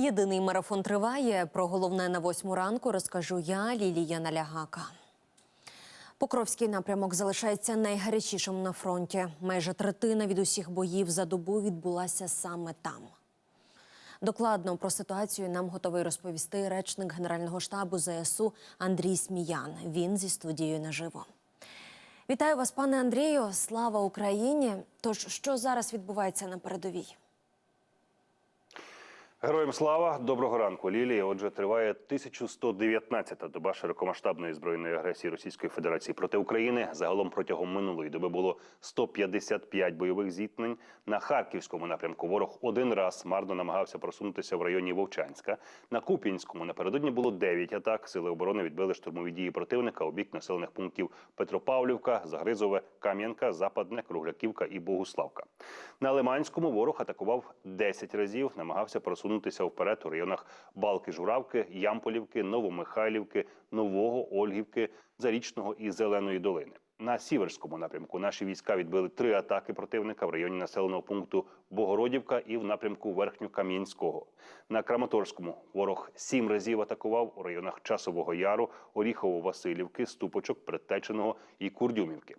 Єдиний марафон триває. Про головне на восьму ранку розкажу я, Лілія Налягака. Покровський напрямок залишається найгарячішим на фронті. Майже третина від усіх боїв за добу відбулася саме там. Докладно про ситуацію нам готовий розповісти речник Генерального штабу ЗСУ Андрій Сміян. Він зі студією наживо. Вітаю вас, пане Андрію. Слава Україні! Тож, що зараз відбувається на передовій? Героям слава, доброго ранку, Лілія. Отже, триває 1119-та доба широкомасштабної збройної агресії Російської Федерації проти України. Загалом протягом минулої доби було 155 бойових зіткнень. На харківському напрямку ворог один раз марно намагався просунутися в районі Вовчанська. На Куп'янському напередодні було 9 атак. Сили оборони відбили штурмові дії противника у бік населених пунктів Петропавлівка, Загризове, Кам'янка, Западне, Кругляківка і Богуславка. На Лиманському ворог атакував 10 разів, намагався просунутися вперед у районах Балки-Журавки, Ямполівки, Новомихайлівки, Нового, Ольгівки, Зарічного і Зеленої долини. На сіверському напрямку наші війська відбили три атаки противника в районі населеного пункту Богородівка і в напрямку Верхньокам'янського. На Краматорському ворог сім разів атакував у районах Часового Яру, Оріхово-Василівки, Ступочок, Предтеченого і Курдюмівки.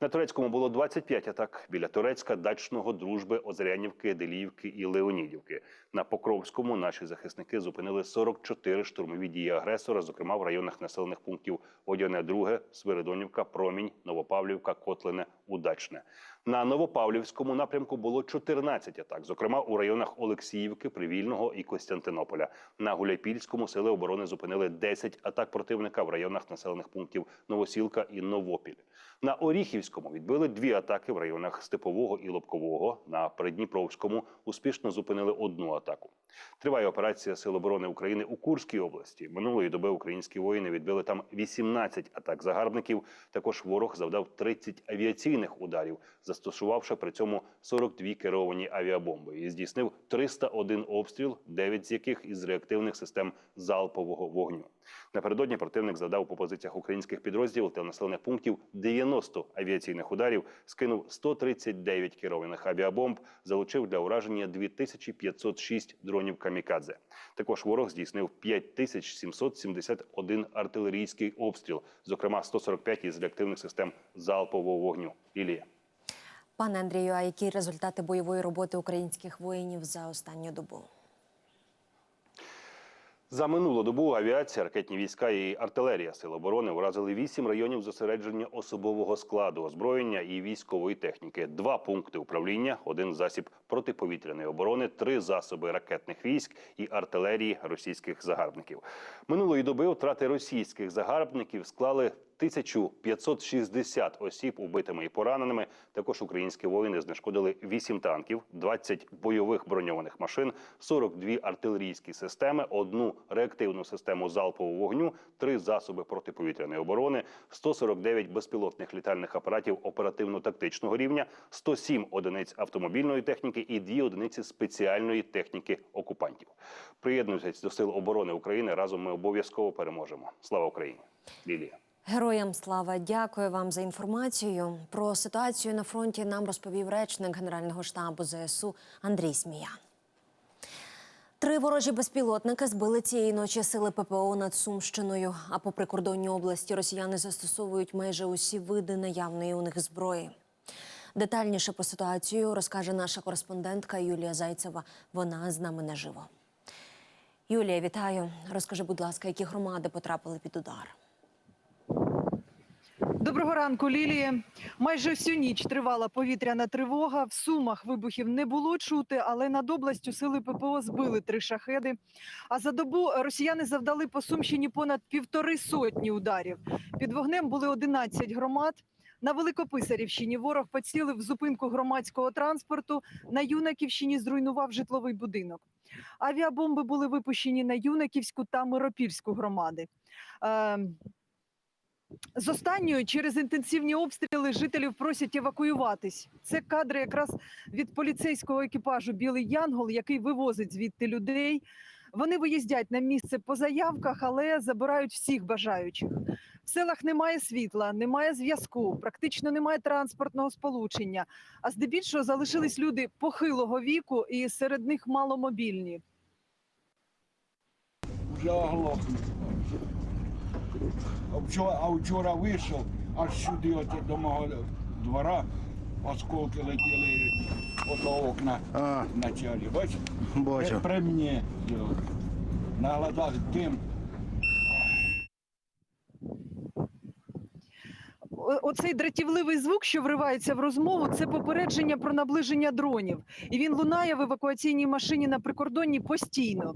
На турецькому було 25 атак біля Турецька, Дачного, Дружби, Озрянівки, Деліївки і Леонідівки. На Покровському наші захисники зупинили 44 штурмові дії агресора, зокрема в районах населених пунктів Водяне Друге, Свиридонівка, Промінь, Новопавлівка, Котлине, Удачне. На Новопавлівському напрямку було 14 атак, зокрема у районах Олексіївки, Привільного і Костянтинополя. На Гуляйпільському сили оборони зупинили 10 атак противника в районах населених пунктів Новосілка і Новопіль. На Оріхівському відбили дві атаки в районах Степового і Лобкового. На Придніпровському успішно зупинили одну атаку. Триває операція Сил оборони України у Курській області. Минулої доби українські воїни відбили там 18 атак загарбників. Також ворог завдав 30 авіаційних ударів, застосувавши при цьому 42 керовані авіабомби і здійснив 301 обстріл, 9 з яких із реактивних систем залпового вогню. Напередодні противник задав по позиціях українських підрозділів та населених пунктів 90 авіаційних ударів, скинув 139 керованих авіабомб, залучив для ураження 2506 дронів камікадзе. Також ворог здійснив 5771 артилерійський обстріл, зокрема 145 із реактивних систем залпового вогню. Ілія. Пане Андрію, а які результати бойової роботи українських воїнів за останню добу? За минулу добу авіація, ракетні війська і артилерія Сил оборони вразили вісім районів зосередження особового складу, озброєння і військової техніки, два пункти управління, один засіб протиповітряної оборони, три засоби ракетних військ і артилерії російських загарбників. Минулої доби втрати російських загарбників склали 1560 осіб убитими і пораненими. Також українські воїни знешкодили 8 танків, 20 бойових броньованих машин, 42 артилерійські системи, одну реактивну систему залпового вогню, три засоби протиповітряної оборони, 149 безпілотних літальних апаратів оперативно-тактичного рівня, 107 одиниць автомобільної техніки і 2 одиниці спеціальної техніки окупантів. Приєднуйтесь до сил оборони України. Разом ми обов'язково переможемо. Слава Україні! Лілія. Героям слава, дякую вам за інформацію. Про ситуацію на фронті нам розповів речник Генерального штабу ЗСУ Андрій Сміян. Три ворожі безпілотники збили цієї ночі сили ППО над Сумщиною. А по прикордонній області росіяни застосовують майже усі види наявної у них зброї. Детальніше про ситуацію розкаже наша кореспондентка Юлія Зайцева. Вона з нами наживо. Юлія, вітаю. Розкажи, будь ласка, які громади потрапили під удар? Доброго ранку, Лілія. Майже всю ніч тривала повітряна тривога. В сумах вибухів не було чути, але над областю сили ППО збили три шахеди. А за добу росіяни завдали по Сумщині понад півтори сотні ударів. Під вогнем були 11 громад. На Великописарівщині ворог поцілив зупинку громадського транспорту. На Юнаківщині зруйнував житловий будинок. Авіабомби були випущені на Юнаківську та Миропільську громади. З останньої через інтенсивні обстріли жителів просять евакуюватись. Це кадри якраз від поліцейського екіпажу Білий Янгол, який вивозить звідти людей. Вони виїздять на місце по заявках, але забирають всіх бажаючих. В селах немає світла, немає зв'язку, практично немає транспортного сполучення. А здебільшого залишились люди похилого віку, і серед них маломобільні. оглохнув. А вчора, вийшов, аж сюди от до мого двора осколки летіли ото окна А, на началі. Бачиш? бачу. При мені. На глазах дим. Оцей дратівливий звук, що вривається в розмову, це попередження про наближення дронів. І він лунає в евакуаційній машині на прикордонні постійно.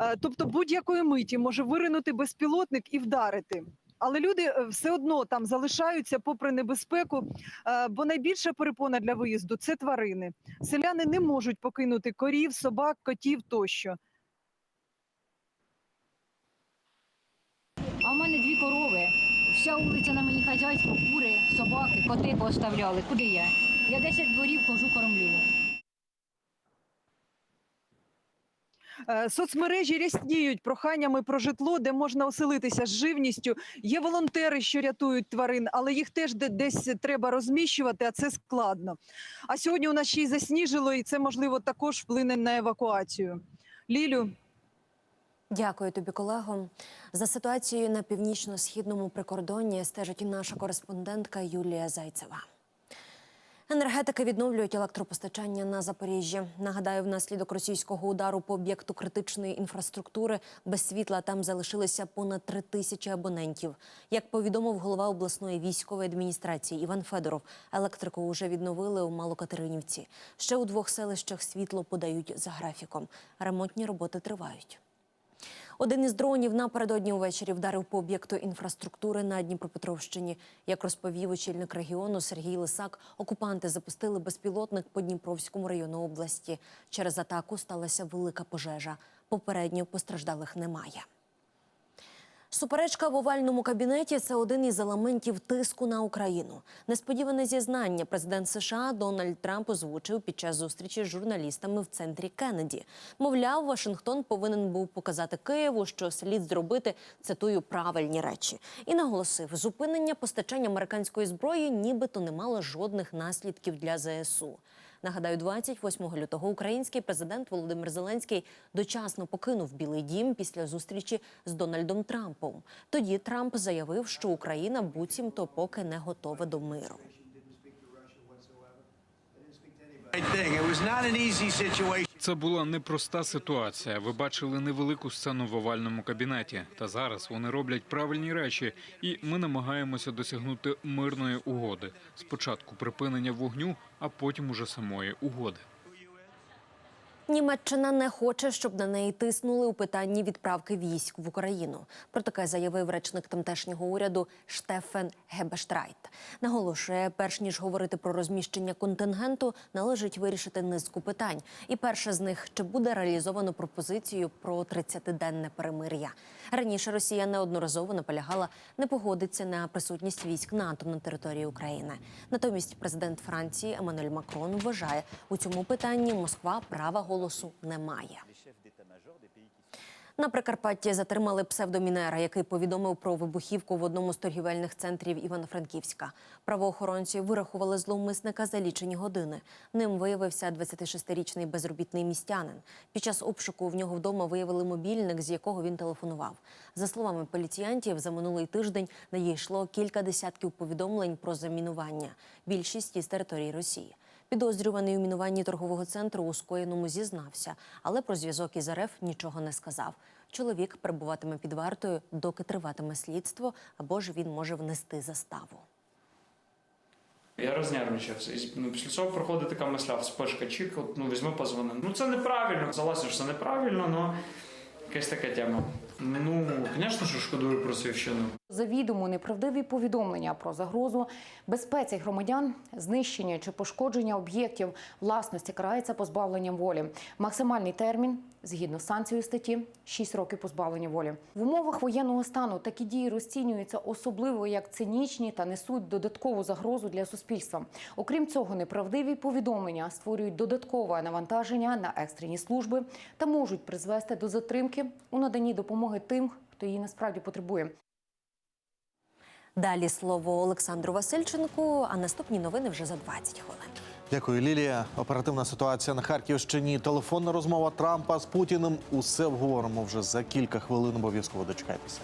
Е, Тобто будь-якої миті може виринути безпілотник і вдарити. Але люди е, все одно там залишаються попри небезпеку, е, бо найбільша перепона для виїзду це тварини. Селяни не можуть покинути корів, собак, котів тощо. А в мене дві корови. Вся вулиця на мені хазяйство, кури, собаки, коти поставляли. Куди я? Я 10 дворів хожу, кормлю. Е, Соцмережі рясніють проханнями про житло, де можна оселитися з живністю. Є волонтери, що рятують тварин, але їх теж десь треба розміщувати, а це складно. А сьогодні у нас ще й засніжило, і це можливо також вплине на евакуацію. Лілю, Дякую тобі, колего. За ситуацією на північно-східному прикордонні стежить і наша кореспондентка Юлія Зайцева. Енергетики відновлюють електропостачання на Запоріжжі. Нагадаю, внаслідок російського удару по об'єкту критичної інфраструктури без світла там залишилися понад три тисячі абонентів. Як повідомив голова обласної військової адміністрації Іван Федоров, електрику вже відновили у Малокатеринівці. Ще у двох селищах світло подають за графіком. Ремонтні роботи тривають. Один із дронів напередодні увечері вдарив по об'єкту інфраструктури на Дніпропетровщині. Як розповів очільник регіону Сергій Лисак, окупанти запустили безпілотник по Дніпровському району області. Через атаку сталася велика пожежа. Попередньо постраждалих немає. Суперечка в овальному кабінеті це один із елементів тиску на Україну. Несподіване зізнання президент США Дональд Трамп озвучив під час зустрічі з журналістами в центрі Кеннеді. Мовляв, Вашингтон повинен був показати Києву, що слід зробити цитую правильні речі, і наголосив, зупинення постачання американської зброї нібито не мало жодних наслідків для ЗСУ. Нагадаю, 28 лютого український президент Володимир Зеленський дочасно покинув Білий Дім після зустрічі з Дональдом Трампом. Тоді Трамп заявив, що Україна буцімто поки не готова до миру. Це була непроста ситуація. Ви бачили невелику сцену в овальному кабінеті. Та зараз вони роблять правильні речі, і ми намагаємося досягнути мирної угоди. Спочатку припинення вогню, а потім уже самої угоди. Німеччина не хоче, щоб на неї тиснули у питанні відправки військ в Україну. Про таке заявив речник тамтешнього уряду Штефен Гебештрайт. Наголошує, перш ніж говорити про розміщення контингенту, належить вирішити низку питань. І перше з них чи буде реалізовано пропозицію про 30-денне перемир'я. Раніше Росія неодноразово наполягала не погодиться на присутність військ НАТО на території України. Натомість президент Франції Еммануель Макрон вважає, у цьому питанні Москва права голосу не має. На Прикарпатті затримали псевдомінера, який повідомив про вибухівку в одному з торгівельних центрів Івано-Франківська. Правоохоронці вирахували зловмисника за лічені години. Ним виявився 26-річний безробітний містянин. Під час обшуку в нього вдома виявили мобільник, з якого він телефонував. За словами поліціянтів, за минулий тиждень надійшло кілька десятків повідомлень про замінування. Більшість із території Росії. Підозрюваний у мінуванні торгового центру у скоєному зізнався, але про зв'язок із РФ нічого не сказав. Чоловік перебуватиме під вартою, доки триватиме слідство, або ж він може внести заставу. Я рознервничався. І ну, після цього проходить така мисля, вспишка, чік, от, ну візьми позвони. Ну це неправильно, залазиш, це неправильно, але якась така тема. Ну, звісно, що шкодую про свою. Завідомо неправдиві повідомлення про загрозу безпеці громадян, знищення чи пошкодження об'єктів власності карається позбавленням волі. Максимальний термін, згідно з санкцією статті, 6 років позбавлення волі. В умовах воєнного стану такі дії розцінюються особливо як цинічні та несуть додаткову загрозу для суспільства. Окрім цього, неправдиві повідомлення створюють додаткове навантаження на екстрені служби та можуть призвести до затримки у наданні допомоги тим, хто її насправді потребує. Далі слово Олександру Васильченку, а наступні новини вже за 20 хвилин. Дякую, Лілія. Оперативна ситуація на Харківщині. Телефонна розмова Трампа з Путіним. Усе вговоримо вже за кілька хвилин. Обов'язково дочекайтеся.